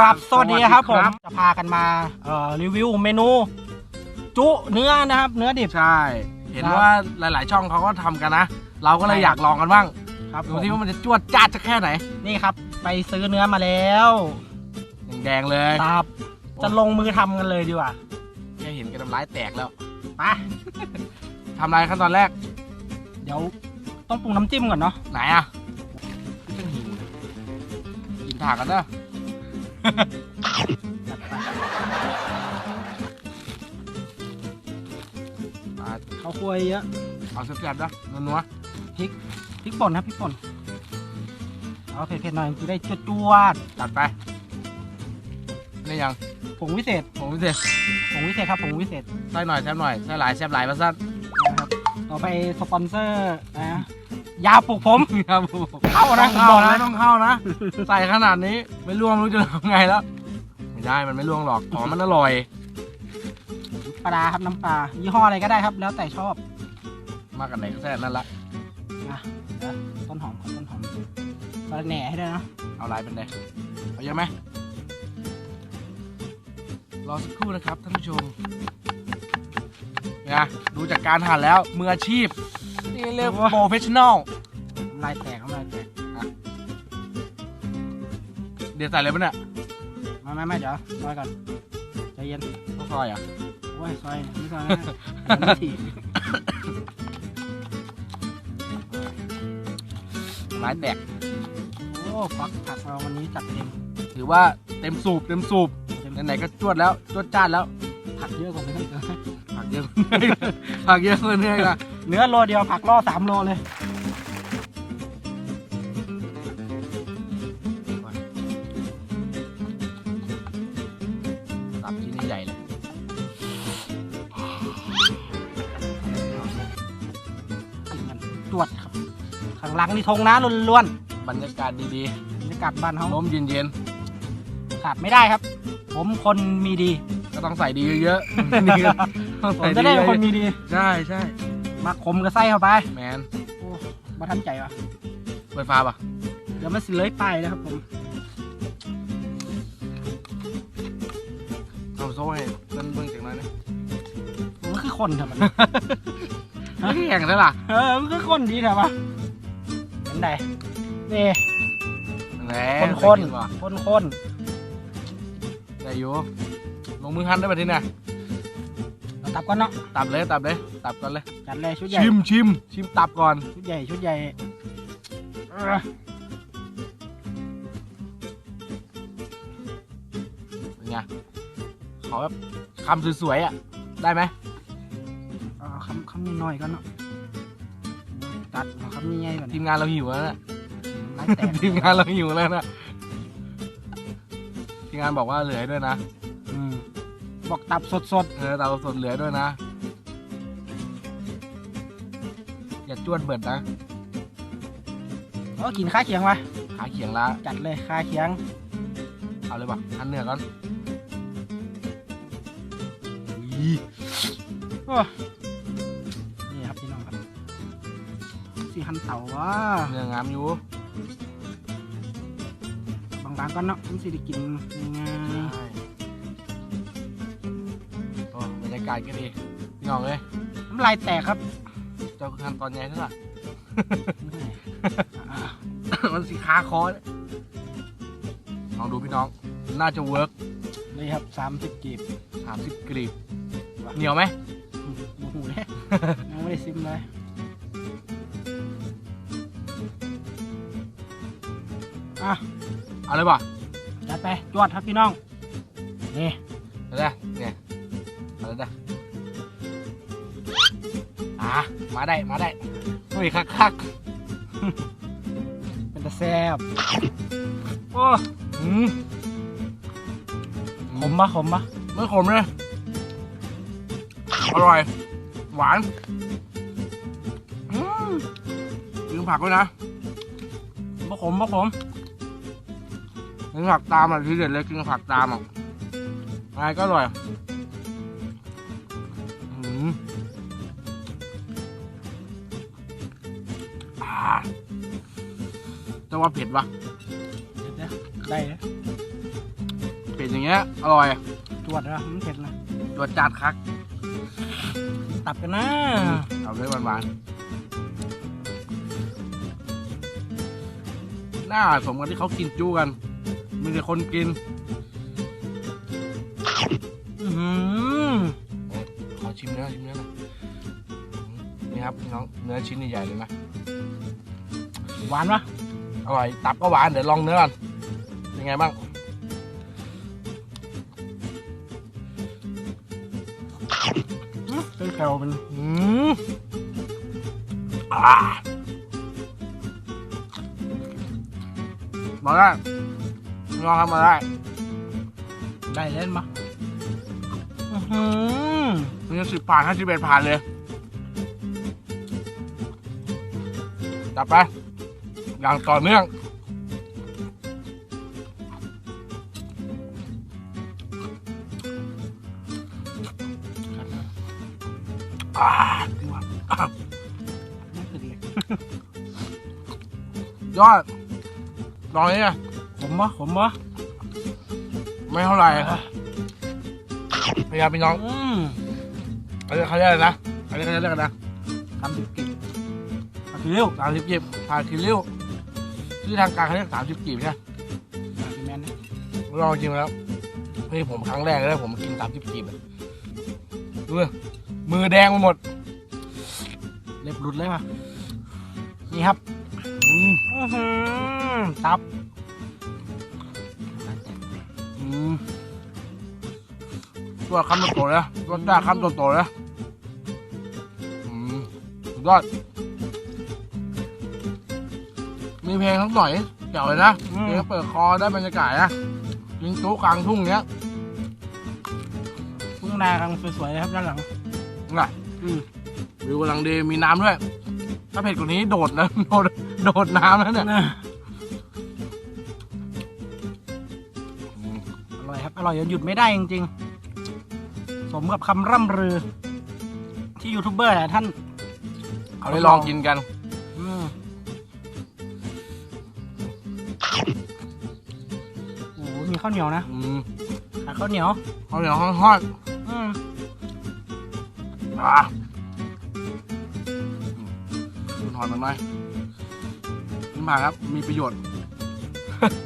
ครับ สวัสดีครับผมสวัสดีครับจะพากันมาเอ่อรีวิวเมนู จุเนื้อนะครับ เนื้อดิบ ใช่ เห็นครับว่าหลาย ๆ ช่องเขาก็ทำกันนะ เราก็เลยใช่อยากลองกันบ้าง ครับดูผมที่ว่ามันจะจวดจ้าดจะแค่ไหน นี่ครับ ไปซื้อเนื้อมาแล้วแดงๆเลย ครับ จะลงมือทำกันเลยดีกว่าแค่เห็นกันน้ำลายแตกแล้วไปทำอะไรขั้นตอนแรก เดี๋ยวต้องปรุงน้ำจิ้มก่อนเนาะไหนอะฉันหิวเลยกินถากกันเนอะจัดไปอ่า ข้าวคั่วเยอะเอาแซ่บๆนะนัวพริกป่นครับพริกป่นเอาเผ็ดๆหน่อยจะได้จวดๆจัดไปนี่ยังๆผงวิเศษ ผมพิเศษผงวิเศษครับผงวิเศษ ใส่หน่อยแซ่บหน่อยใส่หลายแซ่บหลายมาสั้นนะครับ ต่อไปสปอนเซอร์นะยาปลุกผมครับผมเข้านะต้องเข้าผมบอกนะนะต้องเข้านะ ใส่ขนาดนี้ไม่ล่วงรู้จะทำไงแล้ว ไม่ได้มันไม่ล่วงหรอกของมันอร่อย ปลาร้าครับน้ำปลายี่ห้ออะไรก็ได้ครับ แล้วแต่ชอบมากกันไหนก็แค่นั้นละนะเดี๋ยวต้นหอมขอต้นหอมปลาแหน่ให้ด้วยนะเอาลายเป็นไงเอาเยอะไหมรอสักครู่นะครับท่านผู้ชมเนี่ยดูจากการหั่นแล้วมืออาชีพนี่เรียกโปรเฟชชั่นอลน้ำลายแตกน้ำลายแตกเดี๋ยวใส่เลยปะเนี่ยไม่ไม่ไม่เดี๋ยวซอยก่อนใจเย็นต้องซอยอะโอ้ยซอยไม่ซอยนะเดี๋ยวมันถี่ลายแตกโอ้ฟักผักเราวันนี้จัดเต็มถือว่าเต็มสูบเต็มสูบเต็มไหนๆก็จวดแล้วจวดจ้านแล้วผักเยอะกว่าเพื่อน เกินผักเยอะผักเยอะเกินเลยละเนื้อโลเดียวผักล่อสามโลเลย ตับชิ้นใหญ่ๆเลยกินกันจวดครับ ข้างหลังนี่ทงนะล้วนบรรยากาศดีๆบรรยากาศบ้านๆเขาลมเย็นขาดไม่ได้ครับ ผมคนมีดีๆ ก็ต้องใส่ดีเยอะๆดีต้องผมใส่จะได้เป็นคนเยอะมีดีๆใช่ใช่มาคมกระไส้เข้าไปแมนโอ้มาทันใจวะเปิดฟ้าป่ะเดี๋ยวมันสิเลยไปนะครับผมเอาโซ่ให้เพิ่นเบิ่งจากหนั้นนะมันคือคนทำไมไม่แข่งซะล่ะเออมันคือคนดีแถวปะเป็นไงนี่ แหมคนคนได้กิว่ะคนคน ได้อยู่ ลงมือหั่นได้ป่ะทีเนี่ยเราตับก่อนเนาะตับเลยตับเลยตับก่อนเลยจัดเลยชุดใหญ่ชิมชิมชิมตับก่อนชุดใหญ่ชุดใหญ่เออเป็นไงขอแบบคำสวยๆอะได้ไหมเอาคำคำน้อยๆก่อนเนาะตัดเอาคำใหญ่ๆก่อนทีมงานเราหิวแล้วนะไม้แตก ทีมงานเราหิวแล้วนะทีมงานบอกว่าเหลือด้วยนะอืม บอกตับสดเออตับสดเหลือด้วยนะ อย่าจวดเบิดนะๆเอากินข้าเคียงวะขาเขียงละจัดเลยข้าเคียง เอาเลยป่ะทันเนื้อก่อนอุ๊ยโอ้นี่ครับพี่น้องครับสีหันเต่าวะเนื้องามอยู่บางๆก่อนเนาะมันสิได้กินง่าย กาศก็ดีพี่น้องเลยๆน้ำลายแตกครับ เจ้าคันตอนใหญ่เท่าไหร่อะมันสีคาคอเนี่ยลองดูพี่น้อง น่าจะเวิร์กนี่ครับสามสิบกีบสามสิบกรีบเหนียวไหมโอ้โหเลยยังไม่ได้ซิมเลยอะเอาเลยป่ะจัดไปจวดครับพี่น้อง นี่เอาเลยเอะมาได้มาได้โอ้ยคักคักเป็นตะแซ่บโอ้ๆอืมขมปะขมปะไม่ขมเลย อร่อย หวานอืมกินผักด้วยนะปะขมปะขมกินผักตามอะทีเด็ดเลยกินผักตามอะอะไรก็อร่อย อืมอ่าจะว่าเผ็ดปะเดี๋ยวๆได้นะนอย่างเงี้ยอร่อยจวดนะมันเผ็ดนะรสจัดคัก ตับกันนะเอาด้วยหวานๆหน้าสมกับที่เขากินจู้กัน มีแต่คนกินอื้อหือขอชิมเนื้อชิมเนื้อหน่อยนี่ครับน้องเนื้อชิ้นใหญ่ๆเลยนะ หวานปะอร่อย ตับก็หวาน เดี๋ยวลองเนื้อก่อนเป็นไงบ้างอื้อเป็นแคลเป็นอืมอ่ามาได้ลองทำมาได้ ได้เล่นปะอื้อหือนี่สิบผ่านห้าสิบเอ็ดผ่านเลยจับไป อย่างต่อเนื่องอ่าดีว่ะอะไม่เผ็ดเลยยอดลองนี่นะขมปะขมปะไม่เท่าไหร่พยายามพี่น้องอืมเขาเรียกเขาเรียกอะไรนะอันนี้เขาเรียกอะไรนะทำดิบกิบผักชีริ้วสามสิบกีบผ่านคิริ้ว ชื่อทางการเขาเรียกสามสิบกีบใช่ไหมผักชีแมนเนี่ยลองจริงแล้วนี่ผมครั้งแรกเลยผมกินสามสิบกีบอะดูดิมือแดงไปหมด เล็บหลุดเลยปะนี่ครับอืมอื้อหือตับอืมตัวคำโตๆเลยตัวจ้าคำโตๆเลยอืมสุดยอด มีเพลงทั้งหน่อยเจ๋วเลยนะอืม เพลงเปิดคอได้บรรยากาศนะยิงตู้กลางทุ่งเนี้ยทุ่งนากำลังสวยๆเลยครับด้านหลัง น่ะอืม วิวกำลังดีมีน้ำด้วย ถ้าเผ็ดกว่านี้โดดนะ โดดโดดน้ำแล้วเนี่ยนะอืมอร่อยครับ อร่อยจนหยุดไม่ได้จริงๆ สมกับคำร่ำลือ ที่ยูทูบเบอร์หลายท่านเขาได้ลองกินกัน ข้าวเหนียวนะอืมขาข้าวเหนียวเขาเหนียวห้อนอืมๆอะคุณหอนมันไหมนี่มาครับ มีประโยชน์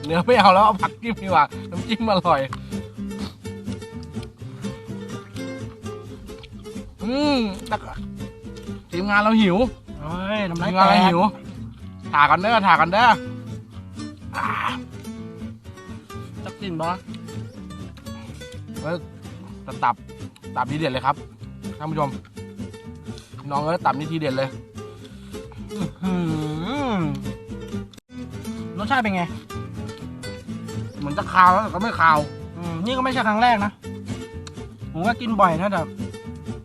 เนื้อไม่เอาแล้วเอาผักจิ้มดีกว่า น้ำจิ้มอร่อย อืมแต่ก็ทีมงานเราหิวเฮ้ยน้ำทีลายมแตงานเรากหิวถ่ากันเด้อถ่ากันเด้ออ่า จักจินบอแล้วจะตับตับทีเด็ดเลยครับท่านผู้ชม น้องเอ้ยตับนี่ทีเด็ดเลยรสชาติเป็นไง เหมือนจะคาวแล้วแต่ก็ไม่คาวอืมนี่ก็ไม่ใช่ครั้งแรกนะ ผมก็กินบ่อยนะแต่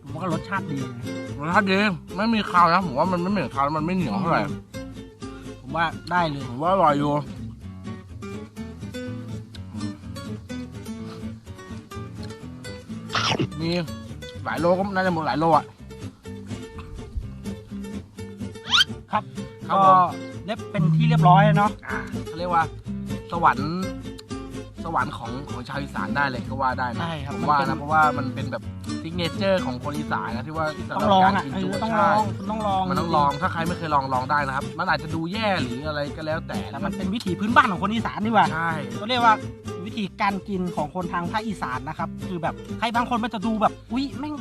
ผมว่ารสชาติดีนะรสชาติดีไม่มีคาวนะผมว่ามันไม่เหม็นคาวแล้วมันไม่เหนียวเท่าไหร่ผมว่าได้เลยผมว่าอร่อยอยู่ มีหลายโลก็น่าจะหมดหลายโลอะ ครับครับก็ผม เรียบเป็นที่เรียบร้อยแล้วเนาะอ่าเขาเรียกว่า สวรรค์ สวรรค์ของของชาวอีสานได้เลยก็ว่าได้นะใช่ครับผมว่ามันเป็นะเพราะว่ามันเป็นแบบซิกเนเจอร์ของคนอีสานนะที่ว่าต้องลองอะสำหเอรับอการต้องกินลจุองคุณต้องลองมันต้องลองถ้าใครไม่เคยลองลองได้นะครับ มันอาจจะดูแย่หรืออะไรก็แล้วแต่แต่มันเป็นวิถีพื้นบ้านของคนอีสานดีกว่าใช่เขาเรียกว่าวิ ธีการกินของคนทางภาคอีสานนะครับ คือแบบใครบางคนมันจะดูแบบ อุ้ยแม่ง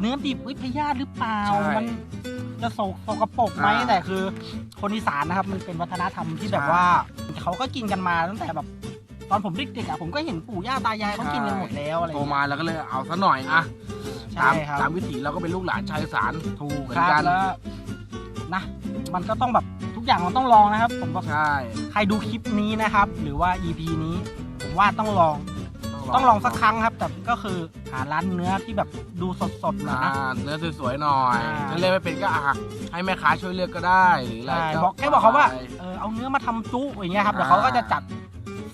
เนื้อดิบอุ้ยพยาธิหรือเปล่ามันจะโศกโศกปรกไหมแต่คือ คนอีสานนะครับมันเป็นวัฒนธรรมที่แบบว่าเขาก็กินกันมาตั้งแต่แบบ ตอนผมเด็กๆอะผมก็เห็นปู่ย่าตายายเขากินกันหมดแล้วอะไรโตมาแล้วก็เลยเอาซะหน่อยอะใช่ตามครับ ตามวิถีเราก็เป็นลูกหลานชาวอีสานถูกเหมือคนรับกันแล้วนะมันก็ต้องแบบทุกอย่างมันต้องลองนะครับ ผมบอกใช่ ใครดูคลิปนี้นะครับ หรือว่า EP นี้ ผมว่าต้องลอง ต้องลองสักครั้งครับ แต่ก็คือหาร้านเนื้อที่แบบดูสดๆหน่อยอ่านะเนื้อสวยๆหน่อยอ่าถ้าเลือกไม่เป็นก็อะให้แม่ค้าช่วยเลือกก็ได้หรืออะไรใช่ก็บอกแค่บอกเขาว่าไปเออเอาเนื้อมาทำจุอย่างเงี้ยครับอ่าเดี๋ยวเขาก็จะจัด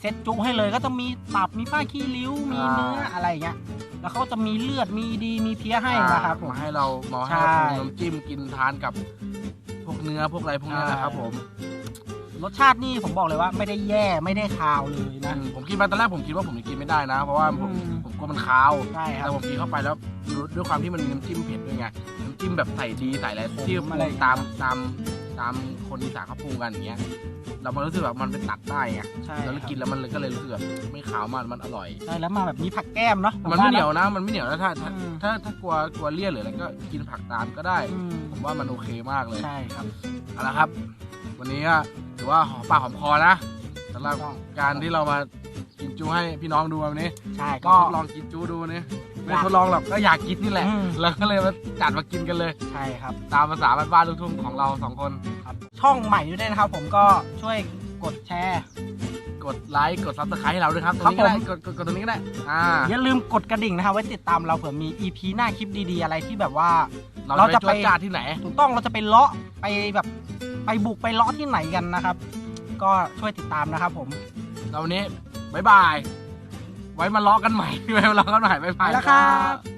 เซตจุให้เลยก็จะมีตับมีป้าขี้ริ้วมีอ่าเนื้ออะไรอย่างเงี้ยแล้วเขาจะมีเลือดมีดีมีเพี้ยให้นะครับผม มาให้เรามาให้ใช่เราปรุงน้ำจิ้มกินทานกับพวกเนื้อพวกอะไรพวกนี้นะครับใช่ผม รสชาตินี่ผมบอกเลยว่าไม่ได้แย่ไม่ได้คาวเลยอืนะมผมกินมาตอนแรกผมคิดว่าผมจะกินไม่ได้นะ เพราะว่าผมอืม ผมกลัวมันคาวใช่ครัแต่บ ผมกินเข้าไปแล้วด้วยความที่มันมีน้ำจิ้มเผ็ดด้วยไงน้ำจิ้มแบบใส่ดีใส่อะไรผมที่ปรุอะไรงตามตามตามคนอีสานเขาปรุงกันอย่างเงี้ย เรามันรู้สึกแบบมันเป็นตัดได้ไงใช่แล้วครับกินแล้วมันเลยก็เลยรู้สึกแบบไม่ขาวมากมันอร่อย ใช่แล้วมาแบบนี้ผักแก้มเนาะมันไม่เหนียวนะมันไม่เหนียวแล้วถ้าถ้าอืมถ้าถ้ากลัวกลัวเลี่ยนหรืออะไรก็กินผักตามก็ได้ อืมผมว่ามันโอเคมากเลย ใช่ครับ เอาละครับ วันนี้ก็ถื อว่าหอมปากหอมคอนะสำหรับต้องการที่เรามากินจูให้พี่น้องดูวันนี้ ใช่ก็ก็ ทดลองกินจูดูนี่ไม่อยากทดลองหรอกก็อยากกินนี่แหละอืมแล้วก็เลยมาจัดมากินกันเลย ใช่ครับ ตามภาษาบ้านๆลูกทุ่งของเราสองคน ช่องใหม่ด้วยนะครับ ผมก็ช่วยกดแชร์ กดไลค์กดซับสไครต์ให้เราด้วยครับตรงนี้ครัก็บได้ผม กดกดกดตรงนี้ก็ได้อ่าอย่าลืมกดกระดิ่งนะครับไว้ติดตามเราเผื่อมี EP หน้าคลิปดีๆ อะไรที่แบบว่า เราเราจะจะไป ไปจวดจ้าที่ไหน ถูกต้องเราจะไปเลาะไปแบบ ไปบุกไปเลาะที่ไหนกันนะครับ ก็ช่วยติดตามนะครับ ผมแล้ววันนี้บ๊ายบาย ไว้มาล้อกันใหม่ไว้มาล้อกันใหม่บ๊ายบายไปแล้วครับ